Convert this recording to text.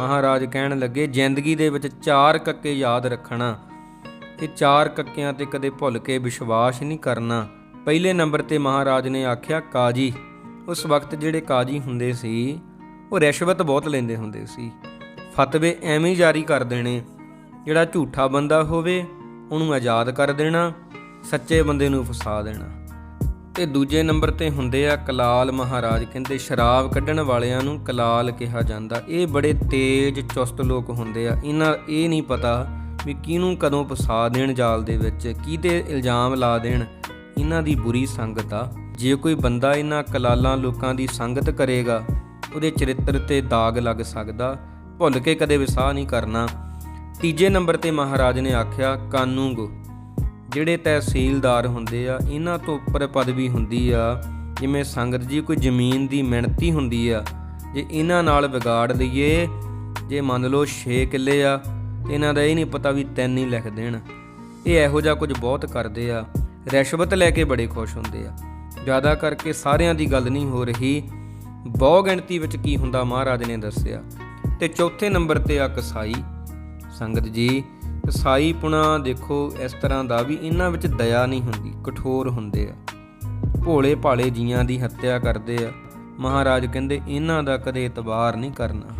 ਮਹਾਰਾਜ ਕਹਿਣ ਲੱਗੇ, ਜ਼ਿੰਦਗੀ ਦੇ ਵਿੱਚ ਚਾਰ ਕੱਕੇ ਯਾਦ ਰੱਖਣਾ। ਇਹ ਚਾਰ ਕੱਕਿਆਂ ਤੇ ਕਦੇ ਭੁੱਲ ਕੇ ਵਿਸ਼ਵਾਸ ਨਹੀਂ ਕਰਨਾ। ਪਹਿਲੇ ਨੰਬਰ ਤੇ ਮਹਾਰਾਜ ਨੇ ਆਖਿਆ, ਕਾਜੀ, ਉਸ ਵਕਤ ਜਿਹੜੇ ਕਾਜੀ ਹੁੰਦੇ ਸੀ, ਉਹ ਰਿਸ਼ਵਤ ਬਹੁਤ ਲੈਂਦੇ ਹੁੰਦੇ ਸੀ। ਫਤਵੇ ਐਵੇਂ ਜਾਰੀ ਕਰ ਦੇਣੇ, ਜਿਹੜਾ ਝੂਠਾ ਬੰਦਾ ਹੋਵੇ, ਉਹਨੂੰ ਆਜ਼ਾਦ ਕਰ ਦੇਣਾ, ਸੱਚੇ ਬੰਦੇ ਨੂੰ ਫਸਾ ਦੇਣਾ। ਤੇ ਦੂਜੇ ਨੰਬਰ ਤੇ ਹੁੰਦੇ ਆ ਕਲਾਲ ਮਹਾਰਾਜ, ਕਹਿੰਦੇ ਸ਼ਰਾਬ ਕੱਢਣ ਵਾਲਿਆਂ ਨੂੰ ਕਲਾਲ ਕਿਹਾ ਜਾਂਦਾ। ਇਹ ਬੜੇ ਤੇਜ਼, ਚੁਸਤ ਲੋਕ ਹੁੰਦੇ ਆ। ਇਹਨਾਂ, ਇਹ ਨਹੀਂ ਪਤਾ ਵੀ ਕਿਹਨੂੰ ਕਦੋਂ ਫਸਾ ਦੇਣ ਜਾਲ ਦੇ ਵਿੱਚ, ਕਿਹਦੇ ਇਲਜ਼ਾਮ ਲਾ ਦੇਣ। ਇਹਨਾਂ ਦੀ ਬੁਰੀ ਸੰਗਤ ਆ। ਜੇ ਕੋਈ ਬੰਦਾ ਇਹਨਾਂ ਕਲਾਲਾਂ ਲੋਕਾਂ ਦੀ ਸੰਗਤ ਕਰੇਗਾ, ਉਹਦੇ ਚਰਿੱਤਰ ਤੇ ਦਾਗ ਲੱਗ ਸਕਦਾ। ਭੁੱਲ ਕੇ ਕਦੇ ਵਿਸਾਹ ਨਹੀਂ ਕਰਨਾ। ਤੀਜੇ ਨੰਬਰ ਤੇ ਮਹਾਰਾਜ ਨੇ ਆਖਿਆ, ਕਾਨੂੰਗੋ। ਜਿਹੜੇ ਤਹਿਸੀਲਦਾਰ ਹੁੰਦੇ ਆ, ਇਹਨਾਂ ਤੋਂ ਉੱਪਰ ਪਦਵੀ ਹੁੰਦੀ ਆ, ਜਿਵੇਂ ਸੰਗਤ ਜੀ ਕੋਈ ਜ਼ਮੀਨ ਦੀ ਮਿਹਨਤੀ ਹੁੰਦੀ ਆ, ਜੇ ਇਹਨਾਂ ਨਾਲ ਵਿਗਾੜ ਲਈਏ, ਜੇ ਮੰਨ ਲਓ 6 ਕਿੱਲੇ ਆ, ਤੇ ਇਹਨਾਂ ਦਾ ਇਹ ਨਹੀਂ ਪਤਾ ਵੀ ਤਿੰਨ ਹੀ ਲਿਖ ਦੇਣ। ਇਹ ਇਹੋ ਜਿਹਾ ਕੁਝ ਬਹੁਤ ਕਰਦੇ ਆ, ਰਿਸ਼ਵਤ ਲੈ ਕੇ ਬੜੇ ਖੁਸ਼ ਹੁੰਦੇ ਆ। ਜ਼ਿਆਦਾ ਕਰਕੇ ਸਾਰਿਆਂ ਦੀ ਗੱਲ ਨਹੀਂ ਹੋ ਰਹੀ, ਬਹੁ ਗਿਣਤੀ ਵਿੱਚ ਕੀ ਹੁੰਦਾ ਮਹਾਰਾਜ ਨੇ ਦੱਸਿਆ। ਤੇ ਚੌਥੇ ਨੰਬਰ ਤੇ ਆ ਕਸਾਈ ਸੰਗਤ ਜੀ ਕਸਾਈ ਪੁਣਾ ਦੇਖੋ, ਇਸ ਤਰ੍ਹਾਂ ਦਾ ਵੀ ਇਹਨਾਂ ਵਿੱਚ ਦਇਆ ਨਹੀਂ ਹੁੰਦੀ, ਕਠੋਰ ਹੁੰਦੇ ਆ। ਭੋਲੇ ਭਾਲੇ ਜੀਆਂ ਦੀ ਹੱਤਿਆ ਕਰਦੇ ਆ। ਮਹਾਰਾਜ ਕਹਿੰਦੇ, ਇਹਨਾਂ ਦਾ ਕਦੇ ਇਤਬਾਰ ਨਹੀਂ ਕਰਨਾ।